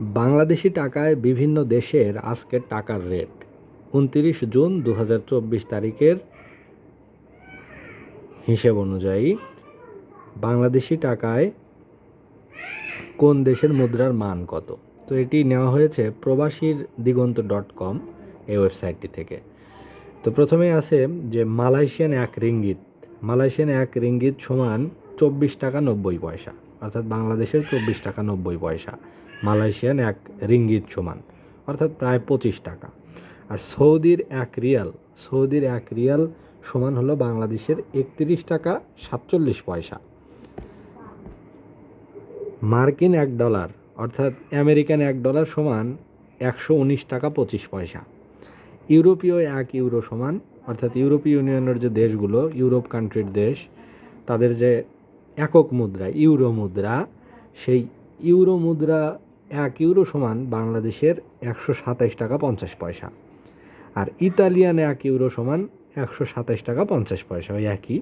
বাংলাদেশি টাকায় বিভিন্ন দেশের আজকের টাকার রেট। উনতিরিশ জুন দু হাজার চব্বিশ তারিখের হিসেব অনুযায়ী বাংলাদেশি টাকায় কোন দেশের মুদ্রার মান কত? তো এটি নেওয়া হয়েছে প্রবাসীর দিগন্ত ডট কম এই ওয়েবসাইটটি থেকে। তো প্রথমে আছে যে মালয়েশিয়ান এক রিঙ্গিত। মালয়েশিয়ান এক রিঙ্গিত সমান চব্বিশ টাকা নব্বই পয়সা। অর্থাৎ বাংলাদেশের চব্বিশ টাকা নব্বই পয়সা। মালয়েশিয়ান এক রিঙ্গিত সমান, অর্থাৎ প্রায় পঁচিশ টাকা। আর সৌদির এক রিয়াল, সৌদির এক রিয়াল সমান হলো বাংলাদেশের একত্রিশ টাকা সাতচল্লিশ পয়সা। মার্কিন এক ডলার, অর্থাৎ আমেরিকান এক ডলার সমান একশো উনিশ টাকা পঁচিশ পয়সা। ইউরোপীয় এক ইউরো সমান, অর্থাৎ ইউরোপীয় ইউনিয়নের যে দেশগুলো, ইউরোপ কান্ট্রির দেশ, তাদের যে একক মুদ্রা, ইউরো মুদ্রা, সেই ইউরো মুদ্রা এক ইউরো সমান বাংলাদেশের একশো সাতাইশ টাকা পঞ্চাশ পয়সা। আর ইতালিয়ান এক ইউরো সমান একশো সাতাইশ টাকা পঞ্চাশ পয়সা, ওই একই।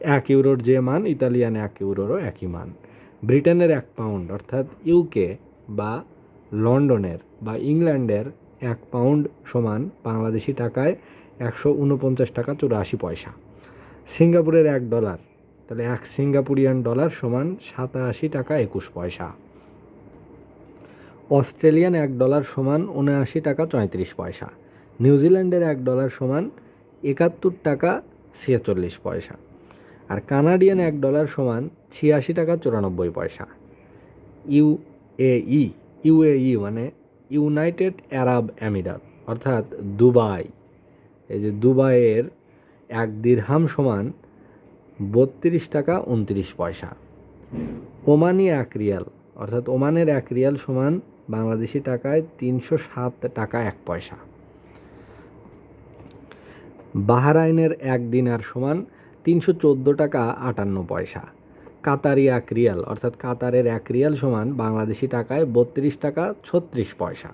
এক ইউরোর যে মান, ইতালিয়ান এক ইউরোরও একই মান। ব্রিটেনের এক পাউন্ড, অর্থাৎ ইউকে বা লন্ডনের বা ইংল্যান্ডের এক পাউন্ড সমান বাংলাদেশি টাকায় একশো উনপঞ্চাশ টাকা চুরাশি পয়সা। সিঙ্গাপুরের এক ডলার, তাহলে এক সিঙ্গাপুরিয়ান ডলার সমান সাতাশি টাকা একুশ পয়সা। অস্ট্রেলিয়ান এক ডলার সমান উনআশি টাকা চৌত্রিশ পয়সা। নিউজিল্যান্ডের এক ডলার সমান একাত্তর টাকা ছেচল্লিশ পয়সা। আর কানাডিয়ান এক ডলার সমান ছিয়াশি টাকা চুরানব্বই পয়সা। ইউএই ইউএই মানে ইউনাইটেড আরব আমিরাত, অর্থাৎ দুবাই। এই যে দুবাইয়ের এক দিরহাম সমান বত্রিশ টাকা উনত্রিশ পয়সা। ওমানি এক রিয়াল, অর্থাৎ ওমানের এক রিয়াল সমান বাংলাদেশি টাকায় তিনশো সাত টাকা এক পয়সা। বাহারাইনের এক দিনার সমান তিনশো চোদ্দ টাকা আটান্ন পয়সা। কাতারি এক রিয়াল, অর্থাৎ কাতারের এক রিয়াল সমান বাংলাদেশি টাকায় বত্রিশ টাকা ছত্রিশ পয়সা।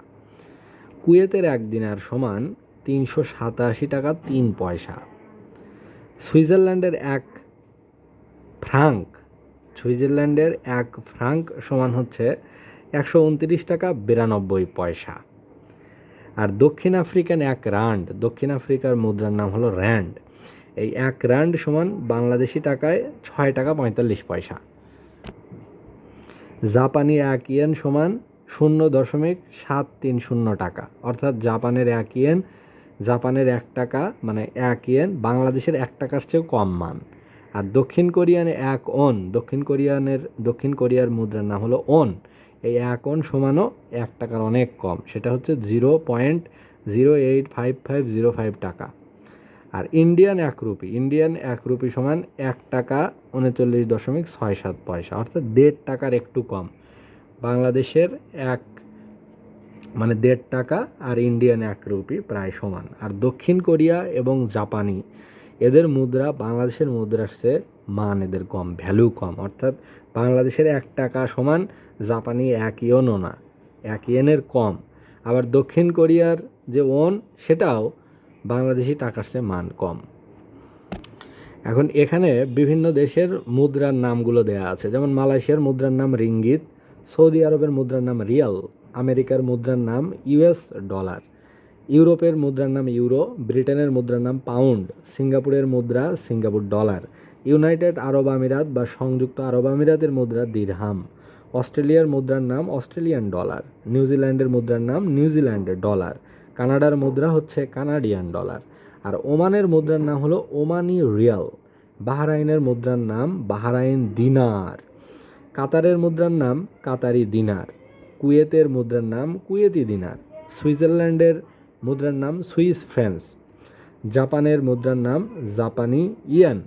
কুয়েতের এক দিনার সমান তিনশো সাতাশি টাকা তিন পয়সা। সুইজারল্যান্ডের এক ফ্রাঙ্ক, সুইজারল্যান্ডের এক ফ্রাঙ্ক সমান হচ্ছে একশো উনত্রিশ টাকা বিরানব্বই পয়সা। আর দক্ষিণ আফ্রিকান এক রান্ড, দক্ষিণ আফ্রিকার মুদ্রার নাম হলো র্যান্ড। এই এক র্যান্ড সমান বাংলাদেশি টাকায় ছয় টাকা পঁয়তাল্লিশ পয়সা। জাপানি এক ইয়েন সমান শূন্য দশমিক সাত তিন শূন্য টাকা। অর্থাৎ জাপানের এক ইয়েন, জাপানের এক টাকা মানে এক ইয়েন বাংলাদেশের এক টাকার চেয়েও কম মান। আর দক্ষিণ কোরিয়ানে এক ওন, দক্ষিণ কোরিয়ানের, দক্ষিণ কোরিয়ার মুদ্রার নাম হলো ওন। এই এক ওন সমানও এক টাকার অনেক কম। সেটা হচ্ছে zero point zero eight five five zero five টাকা। আর ইন্ডিয়ান এক রুপি ইন্ডিয়ান এক রুপি সমান এক টাকা উনচল্লিশ দশমিক ছয় সাত পয়সা, অর্থাৎ দেড় টাকার একটু কম। বাংলাদেশের এক মানে দেড় টাকা আর ইন্ডিয়ান এক রুপি প্রায় সমান। আর দক্ষিণ কোরিয়া এবং জাপানি, এদের মুদ্রা বাংলাদেশের মুদ্রার চেয়ে মান এদের কম ভ্যালু কম। অর্থাৎ বাংলাদেশের এক টাকা সমান, জাপানি এক ইয়নও না। এক ইয়েনের কম। আবার দক্ষিণ কোরিয়ার যে ওন সেটাও বাংলাদেশি টাকার চেয়ে মান কম। এখন এখানে বিভিন্ন দেশের মুদ্রার নামগুলো দেয়া আছে। যেমন মালয়েশিয়ার মুদ্রার নাম রিঙ্গিত, সৌদি আরবের মুদ্রার নাম রিয়াল, আমেরিকার মুদ্রার নাম ইউএস ডলার, ইউরোপের মুদ্রার নাম ইউরো, ব্রিটেনের মুদ্রার নাম পাউন্ড, সিঙ্গাপুরের মুদ্রা সিঙ্গাপুর ডলার। ইউনাইটেড আরব আমিরাত বা সংযুক্ত আরব আমিরাতের মুদ্রা দিরহাম। অস্ট্রেলিয়ার মুদ্রার নাম অস্ট্রেলিয়ান ডলার। নিউজিল্যান্ডের মুদ্রার নাম নিউজিল্যান্ডের ডলার। কানাডার মুদ্রা হচ্ছে কানাডিয়ান ডলার। আর ওমানের মুদ্রার নাম হলো ওমানি রিয়াল। বাহরাইনের মুদ্রার নাম বাহরাইন দিনার। কাতারের মুদ্রার নাম কাতারি দিনার। কুয়েতের মুদ্রার নাম কুয়েতি দিনার। সুইজারল্যান্ডের মুদ্রার নাম সুইস ফ্রেন্স। জাপানের মুদ্রার নাম জাপানি ইয়ান।